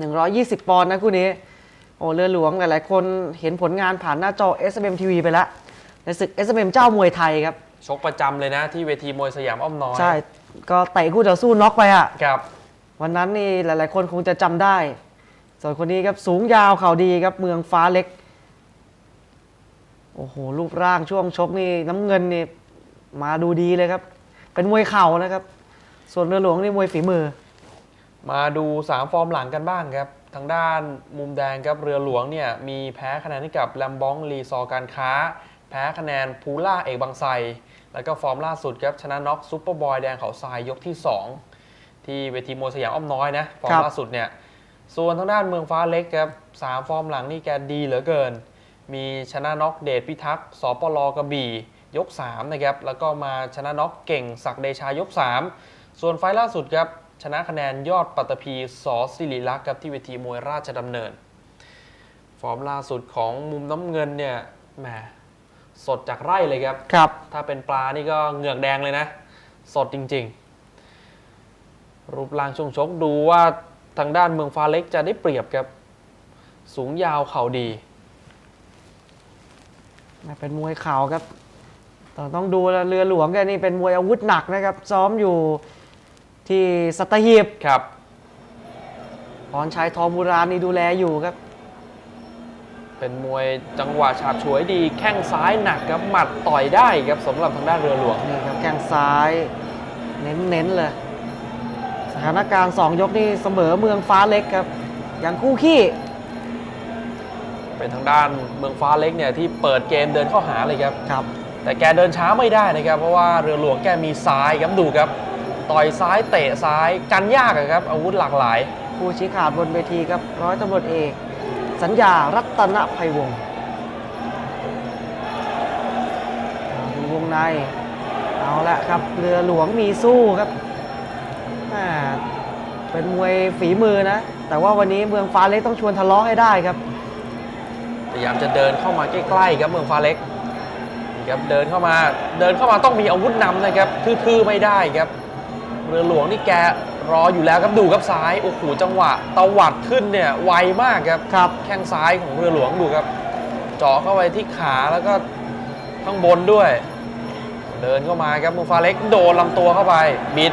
120 ปอนด์นะคู่นี้ โอ้เรือหลวงหลายๆ คนเห็นผลงานผ่านหน้าจอ SMM TV ไปแล้ว ในศึก SMM เจ้ามวยไทยครับ ชกประจำเลยนะที่เวทีมวยสยามอ้อมน้อยใช่ ก็เตะคู่ต่อสู้น็อกไปอะครับ วันนั้นนี่หลายๆ คนคงจะจำได้ ส่วนคนนี้ครับสูงยาวเข่าดีครับเมืองฟ้าเล็ก โอ้โห รูปร่างช่วงชกนี่น้ำเงินนี่มาดูดีเลยครับ เป็นมวยเข่านะครับ ส่วนเรือหลวงนี่มวยฝีมือ มาดู 3 ฟอร์มหลังกันบ้างครับ ทางด้านมุมแดงครับเรือหลวงเนี่ยมีแพ้คะแนนให้กับแลมบองรีซอร์การค้า แพ้คะแนนพูล่าเอกบางไซ แล้วก็ฟอร์มล่าสุดครับชนะน็อกซุปเปอร์บอยแดงเขาทรายยกที่ 2 ที่เวทีมวยสยามอ้อมน้อยนะ ฟอร์มล่าสุดเนี่ยส่วนทางด้านเมืองฟ้าเล็กครับสามฟอร์มหลังนี่แกดีเหลือเกิน มีชนะน็อกเดชพิทักษ์สปลกระบี่ยก3นะครับแล้วก็มาชนะน็อกเก่งศักเดชายก 3 ส่วนไฟล์ล่าสุดครับ ชนะคะแนนยอดปัตตภีสอสิริลักษ์ครับที่เวทีมวยราชดำเนิน ฟอร์มล่าสุดของมุมน้ำเงินเนี่ยแหมสดจากไร่เลยครับ ครับ ถ้าเป็นปลานี่ก็เหงือกแดงเลยนะ สดจริง ๆ รูปร่างช่วงชกดูว่าทางด้านเมืองฟ้าเล็กจะได้เปรียบครับ สูงยาวเข่าดี เป็นมวยเข่าครับแต่ต้องดูแลเรือหลวงแกนี่เป็นมวยอาวุธหนักนะครับ ซ้อมอยู่ ที่สัตหีบครับพรชัยทองบุราณนี่ดูแลอยู่ครับ เป็นมวยจังหวะฉาบฉวยดี แข้งซ้ายหนักครับหมัดต่อยได้ครับสำหรับทางด้านเรือหลวงนี่ครับแข้งซ้ายเน้นๆเลย สถานการณ์ 2 ยกนี่เสมอเมืองฟ้าเล็กครับ อย่างคู่ขี้เป็นทางด้านเมืองฟ้าเล็กเนี่ยที่เปิดเกมเดินเข้าหาเลยครับครับ แต่แกเดินช้าไม่ได้นะครับ เพราะว่าเรือหลวงแกมีซ้ายครับดูครับ ต่อยซ้ายเตะซ้ายกันยากอะครับ อาวุธหลากหลาย ผู้ชี้ขาดบนเวทีครับร้อยตำรวจเอก สัญญารัตนภัยวงศ์เอาดูวงใน เอาละครับ เรือหลวงมีสู้ครับอ่าเป็นมวยฝีมือนะ แต่ว่าวันนี้เมืองฟ้าเล็กต้องชวนทะเลาะให้ได้ครับ พยายามจะเดินเข้ามาใกล้ๆครับเมืองฟ้าเล็กนี่ครับเดินเข้ามาเดินเข้ามาต้องมีอาวุธนำนะครับทื่อๆไม่ได้ครับ เรือหลวงนี่แกรออยู่แล้วครับดูครับซ้ายโอ้โหจังหวะตวัดขึ้นเนี่ยไวมากครับครับแข้งซ้ายของเรือหลวงดูครับเจาะเข้าไปที่ขาแล้วก็ข้างบนด้วย เดินเข้ามาครับมูฟาเล็กโดนลำตัวเข้าไปบิด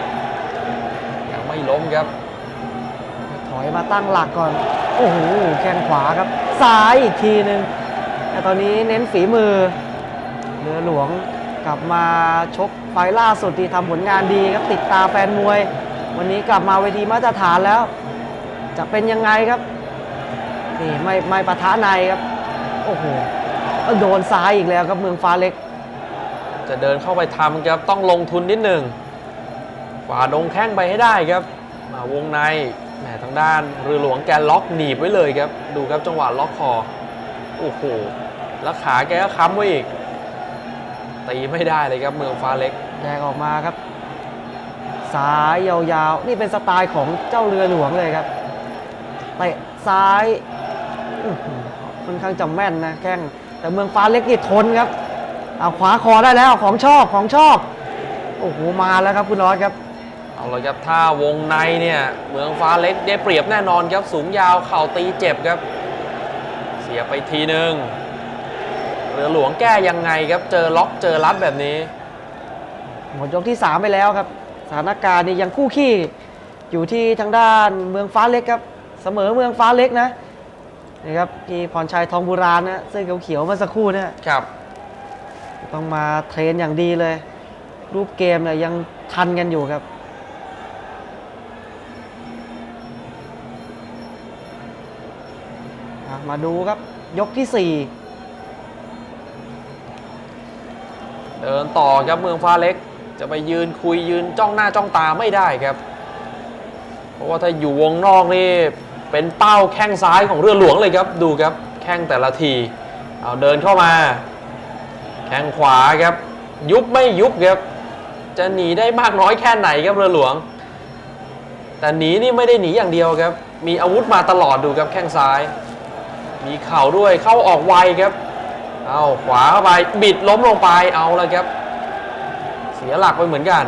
ยังไม่ล้มครับ ถอยมาตั้งหลักก่อน โอ้โหแข้งขวาครับ ซ้ายอีกทีหนึ่งแต่ตอนนี้เน้นฝีมือเรือหลวงก ลับมาชกไฟล่าสุดที่ทำผลงานดีครับติดตาแฟนมวย วันนี้กลับมาเวทีมาตรฐานแล้ว จะเป็นยังไงครับนี่ไม่ไม่ปะทะในครับโอ้โหโดนซ้ายอีกแล้วครับเมืองฟ้าเล็ก จะเดินเข้าไปทำครับต้องลงทุนนิดหนึ่งฝ่าดงแข้งไปให้ได้ครับ มาวงในแหมทางด้านเรือหลวงแกล็อกหนีบไว้เลยครับ ดูครับจังหวะล็อกคอโอ้โหแล้วขาแกก็ค้ำไว้อีก ตีไม่ได้เลยครับเมืองฟ้าเล็กแยกออกมาครับซ้ายยาวๆ นี่เป็นสไตล์ของเจ้าเรือหลวงเลยครับเตะซ้ายอื้อหือค่อนข้างจะแม่นนะแข้งแต่เมืองฟ้าเล็กนี่ทนครับเอาขวาคอได้แล้วของชอบของชอบโอ้โหมาแล้วครับคุณนอสครับเอาละครับถ้าวงในเนี่ยเมืองฟ้าเล็กได้เปรียบแน่นอนครับสูงยาวเข่าตีเจ็บครับ เสียไปทีหนึ่งเรือหลวงแก้ยังไงครับ เจอล็อกเจอรัดแบบนี้ หมดยกที่ 3 ไปแล้วครับ สถานการณ์นี่ยังคู่ขี้ อยู่ที่ทางด้านเมืองฟ้าเล็กครับ เสมอเมืองฟ้าเล็กนะนี่ครับพี่พรชัยทองบุราณนะเสื้อเขียวๆเมื่อสักครู่เนะครับ ต้องมาเทรนอย่างดีเลย รูปเกมเนี่ยยังทันกันอยู่ครับอะมาดูครับยกที่ เดินต่อครับเมืองฟ้าเล็ก จะไปยืนคุยยืนจ้องหน้าจ้องตาไม่ได้ครับ เพราะว่าถ้าอยู่วงนอกนี่เป็นเป้าแข้งซ้ายของเรือหลวงเลยครับ ดูครับแข้งแต่ละทีเอาเดินเข้ามา แข้งขวาครับ ยุบไม่ยุบครับ จะหนีได้มากน้อยแค่ไหนครับเรือหลวง แต่หนีนี่ไม่ได้หนีอย่างเดียวครับ มีอาวุธมาตลอดดูครับแข้งซ้าย มีเข่าด้วยเข้าออกไวครับ เอาขวาเข้าไปบิดล้มลงไปเอาแล้วครับ เสียหลักไปเหมือนกัน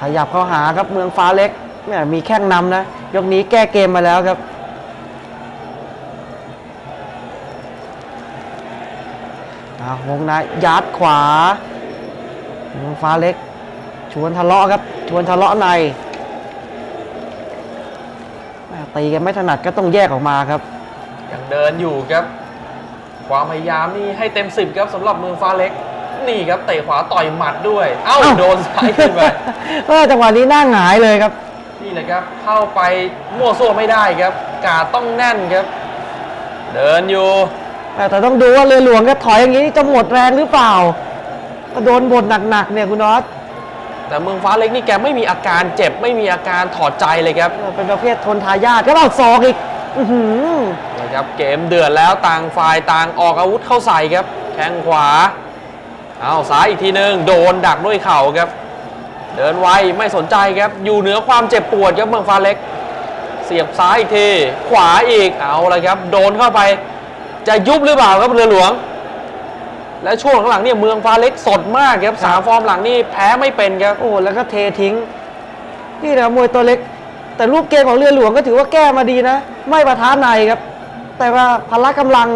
ขยับเข้าหาครับเมืองฟ้าเล็กแม่มีแข้งนำนะ ยกนี้แก้เกมมาแล้วครับวงในยัดขวาเมืองฟ้าเล็ก ชวนทะเลาะครับ ชวนทะเลาะในตีกันไม่ถนัดก็ต้องแยกออกมาครับยังเดินอยู่ครับ ความพยายามนี่ให้เต็มสิบครับสำหรับเมืองฟ้าเล็ก นี่ครับเตะขวาต่อยหมัดด้วย เอ้าเอ้าโดนซ้ายขึ้นไปเออจังหวะนี้หน้าหงายเลยครับ นี่แหละครับเข้าไปมั่วซั่วไม่ได้ครับ กาดต้องแน่นครับ เดินอยู่แต่แต่ต้องดูว่าเรือหลวงก็ถอยอย่างนี้จะหมดแรงหรือเปล่าก็โดนบทหนักๆเนี่ยคุณน็อตแต่เมืองฟ้าเล็กนี่แกไม่มีอาการเจ็บไม่มีอาการถอดใจเลยครับเออเป็นประเภททนทายาทก็เอาศอกอีก อื้อหือนะครับเกมเดือดแล้วต่างฝ่ายต่างออกอาวุธเข้าใส่ครับ แข้งขวา เอาซ้ายอีกทีหนึ่งโดนดักด้วยเข่าครับ เดินไวไม่สนใจครับ อยู่เหนือความเจ็บปวดครับเมืองฟ้าเล็ก เสียบซ้ายอีกที ขวาอีกเอาละครับ โดนเข้าไป จะยุบหรือเปล่าครับเรือหลวง และช่วงหลังๆเนี่ยเมืองฟ้าเล็กสดมากครับสามฟอร์มหลังนี่แพ้ไม่เป็นครับโอ้แล้วก็เททิ้ง นี่นะมวยตัวเล็ก แต่รูปเกมของเรือหลวงก็ถือว่าแก้มาดีนะ ไม่ประท้าในครับ แต่ว่าพละกำลัง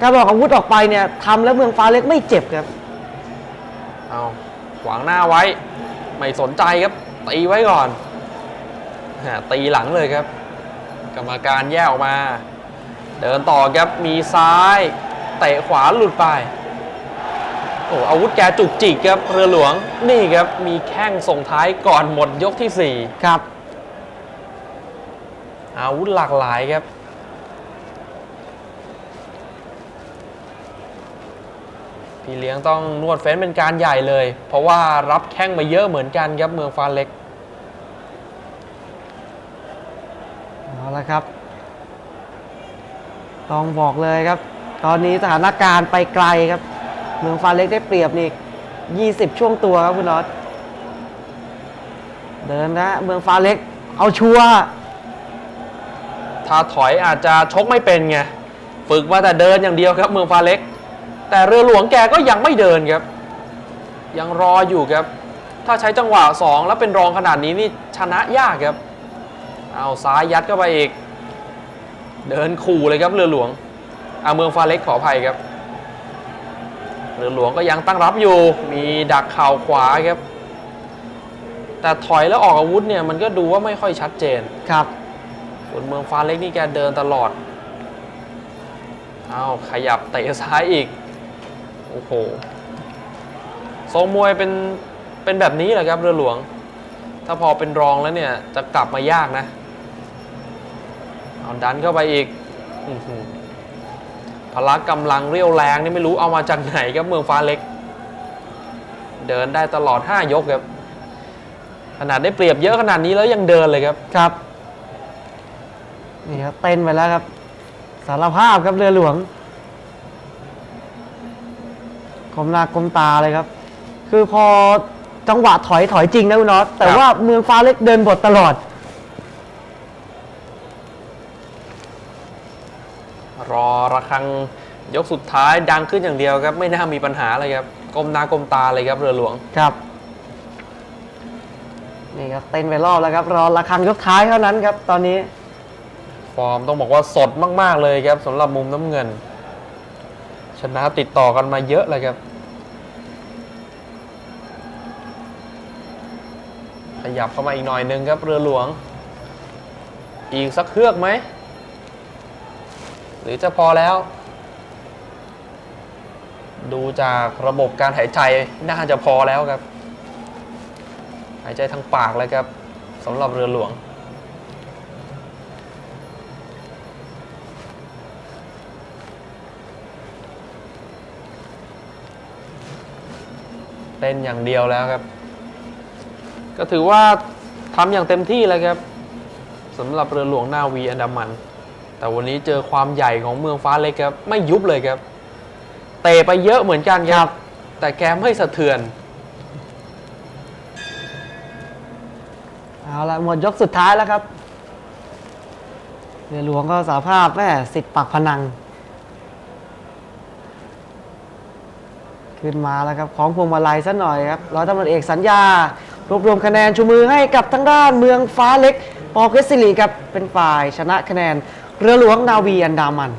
การออกอาวุธออกไปเนี่ยทำแล้วเมืองฟ้าเล็กไม่เจ็บครับเอาขวางหน้าไว้ ไม่สนใจครับตีไว้ก่อนฮะตีหลังเลยครับ กรรมการแยกออกมา เดินต่อครับมีซ้ายเตะขวาหลุดไปโอ้อาวุธแกจุกจิกครับเรือหลวงนี่ครับมีแข้งส่งท้ายก่อนหมดยกที่ครับ4 อาวุธหลากหลายครับ พี่เลี้ยงต้องนวดเฟ้นเป็นการใหญ่เลย เพราะว่ารับแข้งมาเยอะเหมือนกันครับเมืองฟ้าเล็กเอาละครับ ต้องบอกเลยครับ ตอนนี้สถานการณ์ไปไกลครับ เมืองฟ้าเล็กได้เปรียบนี่20 ช่วงตัวครับคุณน็อตเดินนะเมืองฟ้าเล็ก เอาชัวร์ ถ้าถอยอาจจะชกไม่เป็นไงฝึกมาแต่เดินอย่างเดียวครับ เมืองฟ้าเล็ก แต่เรือหลวงแกก็ยังไม่เดินครับ ยังรออยู่ครับ ถ้าใช้จังหวะ 2 แล้วเป็นรองขนาดนี้นี่ชนะยากครับ เอาซ้ายยัดเข้าไปอีก เดินขู่เลยครับเรือหลวงอาเมืองฟ้าเล็กขออภัยครับเรือหลวงก็ยังตั้งรับอยู่ มีดักเข่าขวาครับ แต่ถอยแล้วออกอาวุธเนี่ยมันก็ดูว่าไม่ค่อยชัดเจนครับ ส่วนเมืองฟ้าเล็กนี่แกเดินตลอดเอาขยับเตะซ้ายอีก โอ้โห ทรงมวยเป็น เป็นแบบนี้แหละครับเรือหลวง ถ้าพอเป็นรองแล้วเนี่ย จะกลับมายากนะ เอาดันเข้าไปอีกอพละกำลังเรียวแรงนี่ไม่รู้เอามาจากไหนครับเมืองฟ้าเล็ก เดินได้ตลอด 5 ยกครับ ขนาดได้เปรียบเยอะขนาดนี้แล้วยังเดินเลยครับ ครับ นี่ครับเต้นไปแล้วครับ สารภาพครับเรือหลวงกลมหน้ากลมตาเลยครับ คือพอจังหวะถอยถอยจริงนะคุณน็อตแต่ครับว่าเมืองฟ้าเล็กเดินบทตลอด รอระฆังยกสุดท้ายดังขึ้นอย่างเดียวครับ ไม่น่ามีปัญหาเลยครับก้มหน้าก้มตาเลยครับเรือหลวงครับนี่ครับเต้นไปรอบแล้วครับ รอระฆังยกท้ายเท่านั้นครับ ตอนนี้ ฟอร์มต้องบอกว่าสดมาก ๆ เลยครับสำหรับมุมน้ำเงิน ชนะติดต่อกันมาเยอะเลยครับ ขยับเข้ามาอีกหน่อยหนึงครับเรือหลวง อีกสักเครือกไหม หรือจะพอแล้ว ดูจากระบบการหายใจน่าจะพอแล้วครับ หายใจทางปากเลยครับสำหรับเรือหลวง เต้นอย่างเดียวแล้วครับ ก็ถือว่าทำอย่างเต็มที่แล้วครับสำหรับเรือหลวงนาวีอันดามัน แต่วันนี้เจอความใหญ่ของเมืองฟ้าเล็กครับ ไม่ยุบเลยครับ เตะไปเยอะเหมือนกันครับ แต่แกไม่สะเทือนเอาละหมดยกสุดท้ายแล้วครับเรือหลวงก็สารภาพแม่สิทธิ์ปักพนัง ขึ้นมาแล้วครับของพวงมาลัยซะหน่อยครับร้อยตำรวจเอกสัญญา รวบรวมคะแนนชูมือให้กับทางด้านเมืองฟ้าเล็ก ปอเพชรศิริครับเป็นฝ่ายชนะคะแนน เรือหลวงนาวีอันดามัน